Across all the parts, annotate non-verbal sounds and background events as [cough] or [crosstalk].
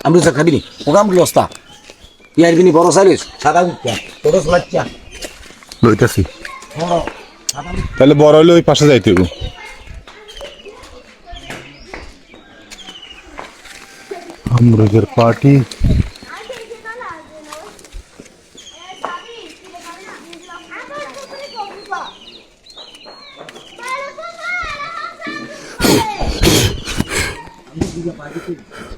আমরুজ খাবি নি ওগাম কি অবস্থা? ইয়ার বিনি বড় সাইলিস সাদা উঠা ছোট লাচ্চা লইতাছি। তাহলে বড় হলে ওই পাশে যাইতে হবে আমরুজের পার্টি। [laughs] [laughs]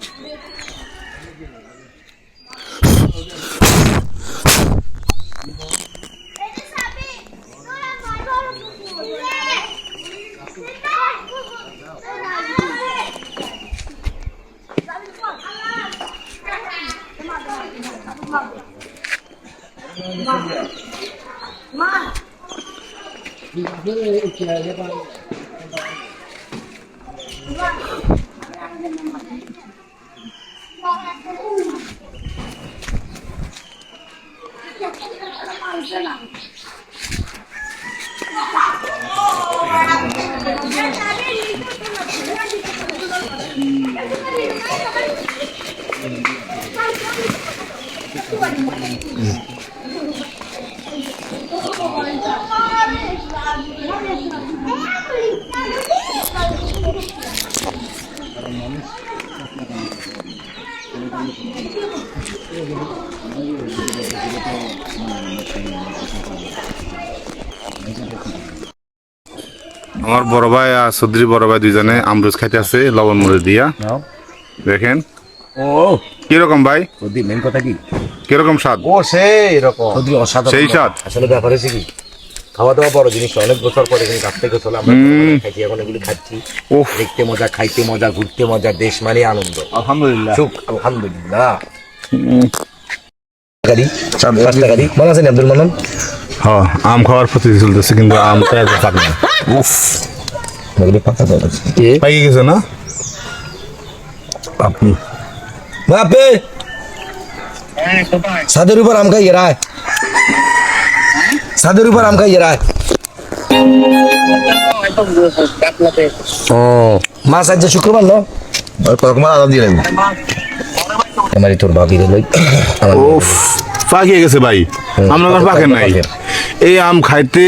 Hmm. আমার বড় ভাই আর সদ্রি বড় ভাই দুইজনে আমরুজ খাইতে আছে লবণ মরিচ দিয়া। দেখেন। ও। কীরকম ভাই? ওদি মেন কথা কি? কীরকম স্বাদ? ও সেই রকম। সেই স্বাদ। আসলে ব্যাপার হচ্ছে কি? খাওয়া দাওয়া বড় জিনিস অনেক বছর পরে কিন্তু কাছ থেকে চলে আমরা খাইছি এখন এগুলি খাচ্ছি। উফ। দেখতে মজা খাইতে মজা ঘুরতে মজা দেশ মানে আনন্দ। আলহামদুলিল্লাহ। সুখ আলহামদুলিল্লাহ। মনে আছেন আব্দুল হ্যাঁ আম খাওয়ার চলতেছে কিন্তু এত পাক না। উফ। এগুলি পাকা দাও পাই গেছে না? আপনি বাপে সাদের উপর আম খাইয়ে রায় সাদের উপর আম খাইয়ে রায় ও মাছ আজ শুক্রবার ন? কতক্ষণ আদান দিয়ে লাগবে আমারই তোর বাকি গেল উফ পাকিয়ে গেছে ভাই। আমরা তো পাকেন নাই। এই আম খাইতে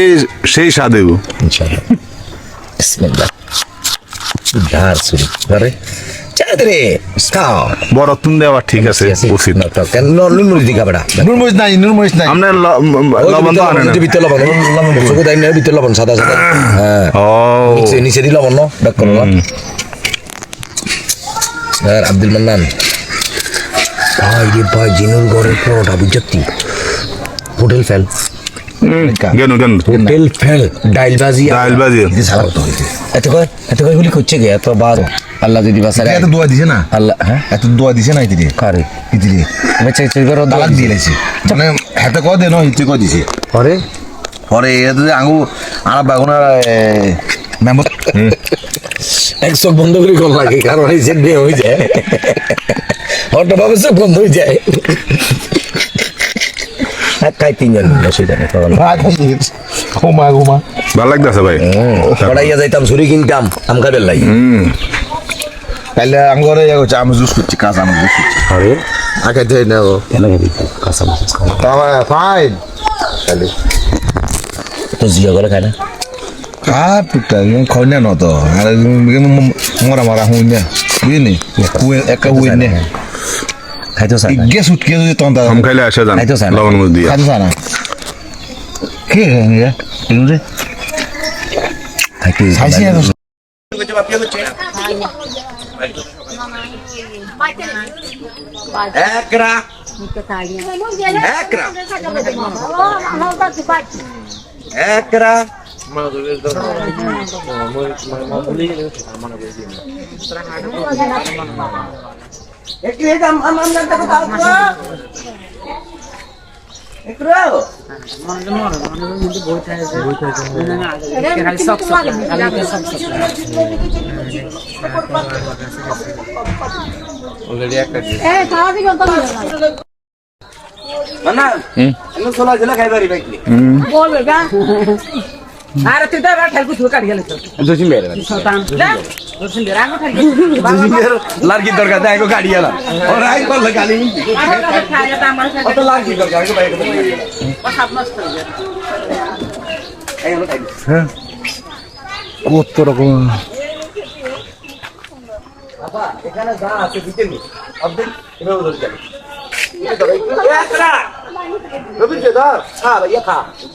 সেই স্বাদ হইব ইনশাআল্লাহ। বিসমিল্লাহ। ধার সুরি আরে। রে খাও। বড় তুন দেওয়া ঠিক আছে উচিত। নুন মুড়ি দিঘা বেড়া নুন মরিচ নাই নুন মরিচ নাই ল- লবণ তো আনে না। ভিতরে লবণ লবণ চোখে দাই না ভিতরে লবণ সাদা সাদা। হ্যাঁ। ও। নিচে নিচে দি লবণ না? ব্যাক করো স্যার আব্দুল মান্নান। ভাই রে ভাই জিনুর ঘরের পরোটা বুঝছি হোটেল ফেল। ফেল ডাইল বাজি ডাইল বাজি সারা তো হইছে। এত কয় এত কয় গুলি করছে গে এত বার আল্লাহ যদি বাসারে এত দোয়া দিছে না? আল্লাহ হ্যাঁ? এত দোয়া দিছে না ইতিরে কারে? ইতিরে বেচে চেক করো তালাক দিয়ে লাইছে। মানে হাতে দে ন কো দিছে? পরে? পরে এত আঙ্গু আর বাগুনার মেম্বার এক চোখ বন্ধ করে কল লাগে কারণ এই যে বিয়ে হয়ে যায়। চোখ বন্ধ হয়ে যায়। এক খাই তিনজন? অসুবিধা নেই তখন ঘুমা ঘুমা। ভালো লাগতেছে ভাই। পড়াইয়া যাইতাম ছুরি কিনতাম আম খাবেন লাই তাইলে আঙ্গরে আম জুস করছি কাঁচা আম জুস করছি। আরে? আগে ধরে নেব কেন কাঁচা খাওয়া তামা ফাইন তাহলে তো জিয়া করে খায় না? মরা মরা হুই না। বুঝলি? একা না চায় না গ্যাস উঠকে যদি তখন আম খাইলে আসে যান খাইতেও চায় না। লবণ মরিচ দিয়া। খাতে জানা কে রে? রে খাইতে খাইছি না একরা। একরা। মানে আমি সোলা জেলা খাইবারি বাইকলি আরে তুই তো এবার খেলকু তুই কাটি গেলি তো জসিম ভাই শতান যা দর্শন দে রাগো খাই জসিমের লার্কি দরকার দেয় গো গাড়ি এলা ও রাই করলে আমার সাথে অত লার্কি দরকার গো ভাই সাত মাস যায় হ্যাঁ কত রকম এখানে যা আছে দিতেন অর্ধেক এভাবে ধরে যাবে রবিন কে ধর খা ভাইয়া খা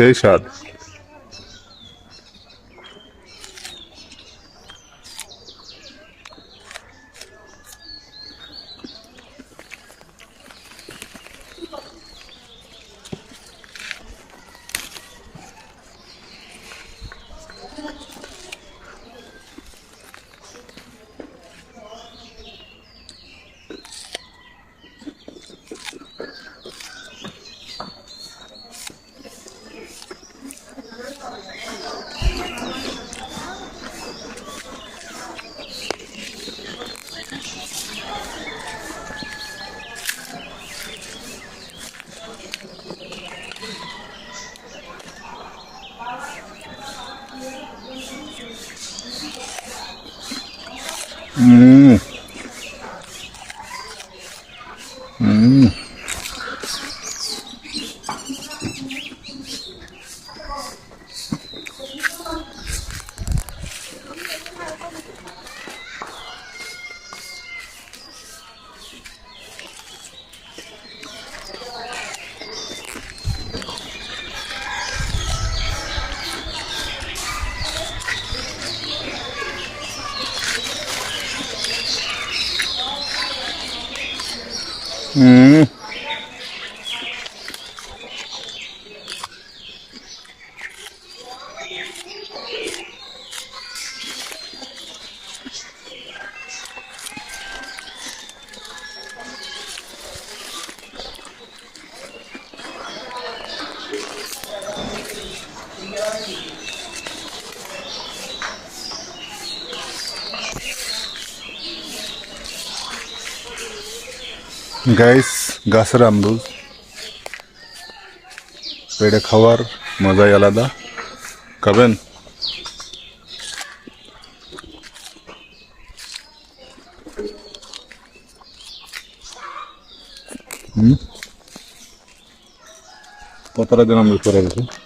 সেই স্বাদ 嗯。Mm-hmm. গাইস গাছের আমরুজ এটা খাওয়ার মজাই আলাদা। খাবেন? পতারা দিন আমরুজ করে গেছে?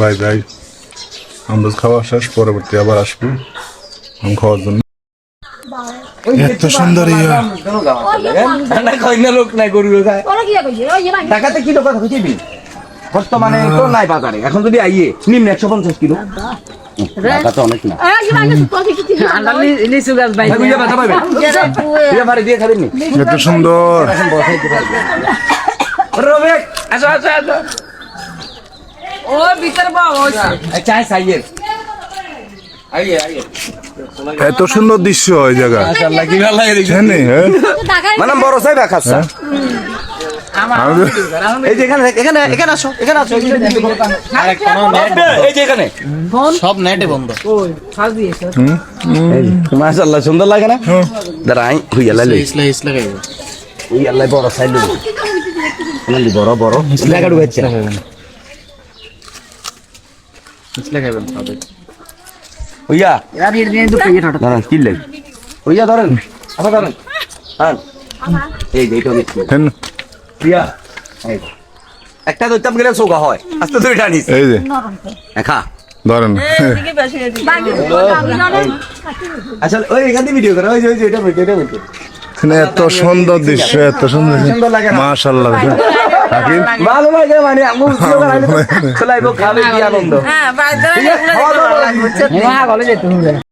বাই বাই আমরুজ খাওয়া শেষ পরবর্তী আবার আসব আম খাওয়ার জন্য এত সুন্দর ইয়া না লোক নাই গরু খায় ওরা কি কথা বুঝিবি বর্তমানে তো নাই বাজারে এখন যদি আইয়ে নিম্ন একশো পঞ্চাশ কিলো অনেক না এত সুন্দর রবেক আসো আসো আসো ও ভিতরে চাই সাইয়ের আইয়ে। আইয়ে এত সুন্দর দৃশ্য ওই জায়গা। হ্যাঁ হ্যাঁ। মানে বড় সাই বাখাসা এই যে এখানে এখানে এখানে আসো এখানে আসো। এই যে এখানে। ফাল দিয়েছে। মাশাআল্লাহ সুন্দর লাগে না? দাঁড়া আই হুইয়া লাইলে হুইয়া লাই। বড় বড়। বড় দুটো ইয়ে দাঁড়ান কি ধরেন। আবার ধরেন। হ্যাঁ এই যে একটা দইতাম গেলে চৌকা হয়। আস্তে দুইটা নিস এই যে। একা ধরেন। আসলে ওই এখান থেকে ভিডিও করে। ওই যে ওই যে এটা ভিডিও এটা ভিডিও এত সুন্দর দৃশ্য এত সুন্দর সুন্দর ভালো লাগে। মানে আমি খোলাইবো খাবে কি আনন্দ। হ্যাঁ যেতে